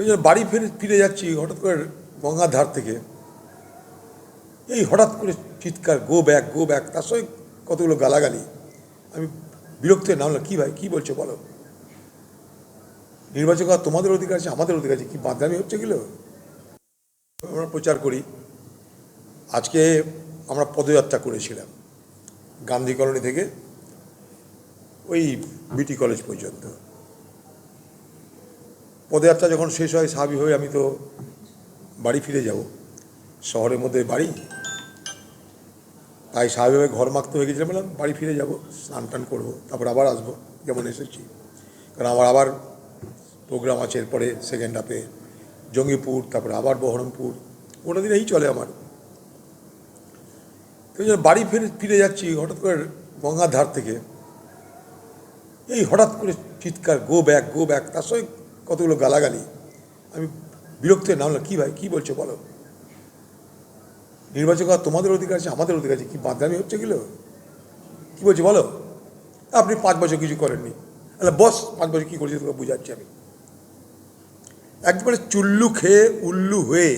এই জন্য বাড়ি ফিরে ফিরে যাচ্ছি হঠাৎ করে গঙ্গার ধার থেকে। এই হঠাৎ করে চিৎকার, গো ব্যাক গো ব্যাক, তার সঙ্গে কতগুলো গালাগালি। আমি বিরক্ত হয়ে নামলাম, কী ভাই, কী বলছো বলো? নির্বাচক আর তোমাদের অধিকার আছে, আমাদের অধিকার আছে, কি বাদদামি হচ্ছে গেল আমরা প্রচার করি। আজকে আমরা পদযাত্রা করেছিলাম গান্ধী কলোনি থেকে, ওই বিটি কলেজ পর্যন্ত। পদযাত্রা যখন শেষ হয়, স্বাভাবিক হয়ে আমি তো বাড়ি ফিরে যাব। শহরের মধ্যে বাড়ি। তাই স্বাভাবিকভাবে ঘর মাখতে হয়ে গেছিলাম, বললাম, বাড়ি ফিরে যাব, স্নান টান করব, তারপর আবার আসব, যেমন এসেছি। কারণ আমার আবার প্রোগ্রাম আছে এরপরে সেকেন্ড হাফে জঙ্গিপুর, তারপরে আবার বহরমপুর ওটা দিন এই চলে আমার। বাড়ি ফিরে ফিরে যাচ্ছি হঠাৎ করে গঙ্গার ধার থেকে। এই হঠাৎ করে চিৎকার গো ব্যাক গো ব্যাক তার সঙ্গে কতগুলো গালাগালি? আমি বিরক্ত হয়ে নামলাম, কী ভাই, কী বলছো বলো? নির্বাচক আর তোমাদের অধিকার আছে, আমাদের অধিকার আছে, কি বাদদামি হচ্ছে গেল কী বলছো বলো? আপনি পাঁচ বছর কিছু করেননি। তাহলে বস, পাঁচ বছর কী করেছি তোকে বুঝাচ্ছি আমি। একবারে চুল্লু খেয়ে উল্লু হয়ে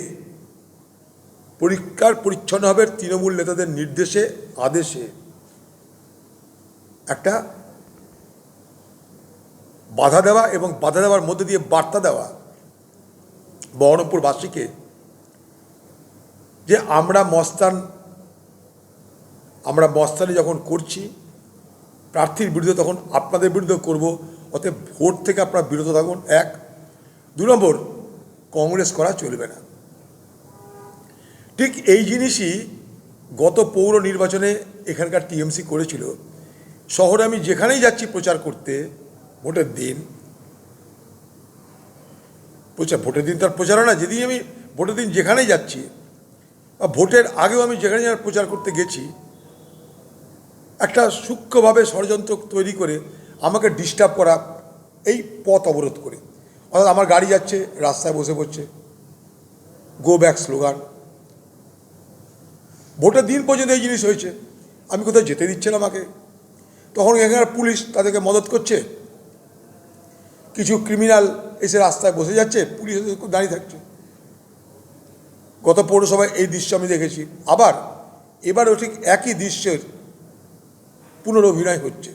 পরিষ্কার পরিচ্ছন্নভাবে তৃণমূল নেতাদের নির্দেশে, আদেশে একটা বাধা দেওয়া এবং বাধা দেওয়ার মধ্যে দিয়ে বার্তা দেওয়া বহরমপুরবাসীকে যে আমরা মস্তান, আমরা মস্তানি যখন করছি, প্রার্থীর বিরুদ্ধে তখন আপনাদের বিরুদ্ধে করব, অতএব ভোট থেকে আপনারা বিরত থাকুন। এক, দু নম্বর, কংগ্রেস করা চলবে না। ঠিক এই জিনিসই গত পৌর নির্বাচনে এখানকার টিএমসি করেছিল। শহরে আমি যেখানেই যাচ্ছি প্রচার করতে ভোটের দিন। প্রচার ভোটের দিন তার প্রচারণা যেদিন আমি ভোটের দিন যেখানেই যাচ্ছি ভোটের আগেও আমি যেখানে যেখানে প্রচার করতে গেছি, একটা সূক্ষ্মভাবে ষড়যন্ত্র তৈরি করে আমাকে ডিস্টার্ব করা এই পথ অবরোধ করে। অর্থাৎ আমার গাড়ি যাচ্ছে, রাস্তায় বসে পড়ছে। গো ব্যাক স্লোগান ভোটের দিন পর্যন্ত এই জিনিস হয়েছে। আমি কোথাও যেতে দিচ্ছে না আমাকে। তখন এখানকার পুলিশ তাদেরকে মদত করছে? কিছু ক্রিমিনাল এসে রাস্তায় বসে যাচ্ছে, পুলিশ দাঁড়িয়ে থাকছে। গত পৌরসভায় এই দৃশ্য আমি দেখেছি। আবার এবারও ঠিক একই দৃশ্যের পুনরঅভিনয় হচ্ছে।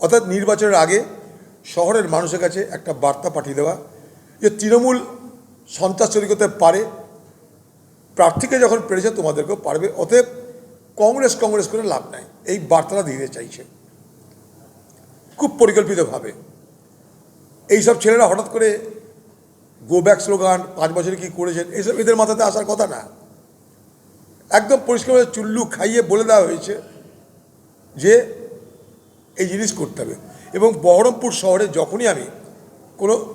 অর্থাৎ নির্বাচনের আগে শহরের মানুষের কাছে একটা বার্তা পাঠিয়ে দেওয়া যে তৃণমূল সন্ত্রাস তৈরি করতে পারে, প্রার্থীকে যখন পেরেছে তোমাদেরকেও পারবে, অতএব কংগ্রেস কংগ্রেস করে লাভ নাই। এই বার্তাটা দিতে চাইছে। খুব পরিকল্পিতভাবে। এইসব ছেলেরা হঠাৎ করে গো ব্যাক স্লোগান পাঁচ বছরে কী করেছেন এইসব এদের মাথাতে আসার কথা না। একদম পরিষ্কারভাবে চুল্লু খাইয়ে বলে দেওয়া হয়েছে যে এই জিনিস করতে হবে। এবং বহরমপুর শহরে যখনই আমি কোনো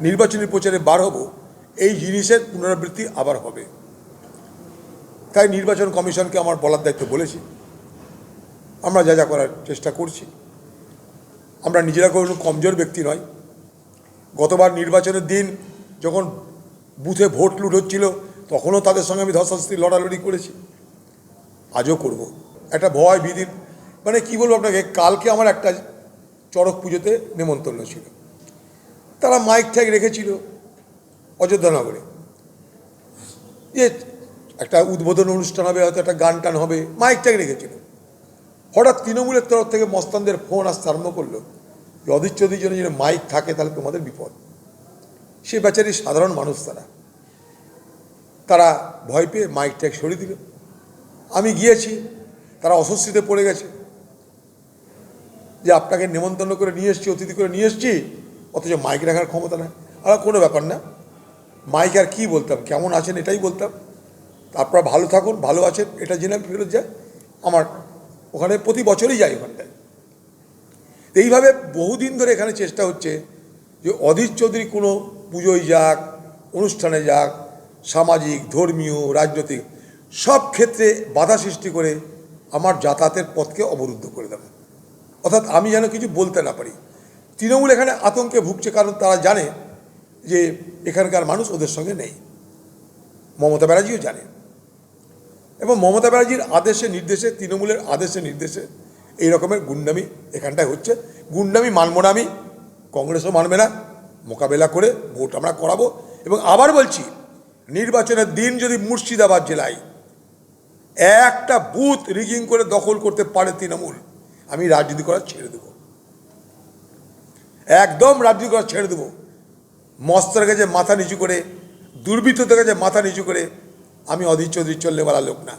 নির্বাচনী প্রচারে বার হব, এই জিনিসের পুনরাবৃত্তি আবার হবে। তাই নির্বাচন কমিশনকে আমার বলার দায়িত্ব বলেছি। আমরা যা যা করার চেষ্টা করছি। আমরা নিজেরা কোনো কমজোর ব্যক্তি নয়। গতবার নির্বাচনের দিন যখন বুথে ভোট লুট হচ্ছিল, তখনও তাদের সঙ্গে আমি ধস্তাধস্তি লড়ালড়ি করেছি। আজও করব। একটা ভয় বিধি মানে কি বলব আপনাকে, কালকে আমার একটা চড়ক পুজোতে নেমন্তন্ন ছিল। তারা মাইক ট্যাগ রেখেছিল অযোধ্যানগরে যে একটা উদ্বোধন অনুষ্ঠান হবে, হয়তো একটা গান টান হবে, মাইক ট্যাগ রেখেছিল। হঠাৎ তৃণমূলের তরফ থেকে মস্তানদের ফোন আসতে আরম্ভ করল। অধীর চৌধুরীর জন্য যদি মাইক থাকে তাহলে তোমাদের বিপদ সে বেচারি সাধারণ মানুষ তারা তারা ভয় পেয়ে মাইক ট্যাগ সরিয়ে দিল আমি গিয়েছি তারা অস্বস্তিতে পড়ে গেছে যে আপনাকে নেমন্তন্ন করে নিয়ে এসছি অতিথি করে নিয়ে এসছি অথচ মাইক রাখার ক্ষমতা নেই আর কোনো ব্যাপার না মাইক আর কী বলতাম কেমন আছেন এটাই বলতাম আপনারা ভালো থাকুন ভালো আছেন এটা জেনে আমি ফেরত যাই আমার ওখানে প্রতি বছরই যাই ওখানটায় তো এইভাবে বহুদিন ধরে এখানে চেষ্টা হচ্ছে যে অধীর চৌধুরী কোনো পুজোয় যাক, অনুষ্ঠানে যাক, সামাজিক, ধর্মীয়, রাজনৈতিক, সব ক্ষেত্রে বাধা সৃষ্টি করে আমার যাতায়াতের পথকে অবরুদ্ধ করে দেবে। অর্থাৎ আমি যেন কিছু বলতে না পারি। তৃণমূল এখানে আতঙ্কে ভুগছে কারণ তারা জানে যে এখানকার মানুষ ওদের সঙ্গে নেই। মমতা ব্যানার্জিও জানে। এবং মমতা ব্যানার্জির আদেশে, নির্দেশে, তৃণমূলের আদেশে, নির্দেশে এই রকমের গুন্ডামি এখানটায় হচ্ছে। গুন্ডামি মানব না আমি কংগ্রেসও মানবে না। মোকাবেলা করে ভোট আমরা করাবো। এবং আবার বলছি, নির্বাচনের দিন যদি মুর্শিদাবাদ জেলায় একটা বুথ রিগিং করে দখল করতে পারে তৃণমূল, আমি রাজনীতি করা ছেড়ে দেব। একদম রাজনীতি করা ছেড়ে দেবো। মস্তর কাছে মাথা নিচু করে, দুর্বৃত্তদের কাছে মাথা নিচু করে, আমি অধীর চৌধুরী চললে বলা লোক না।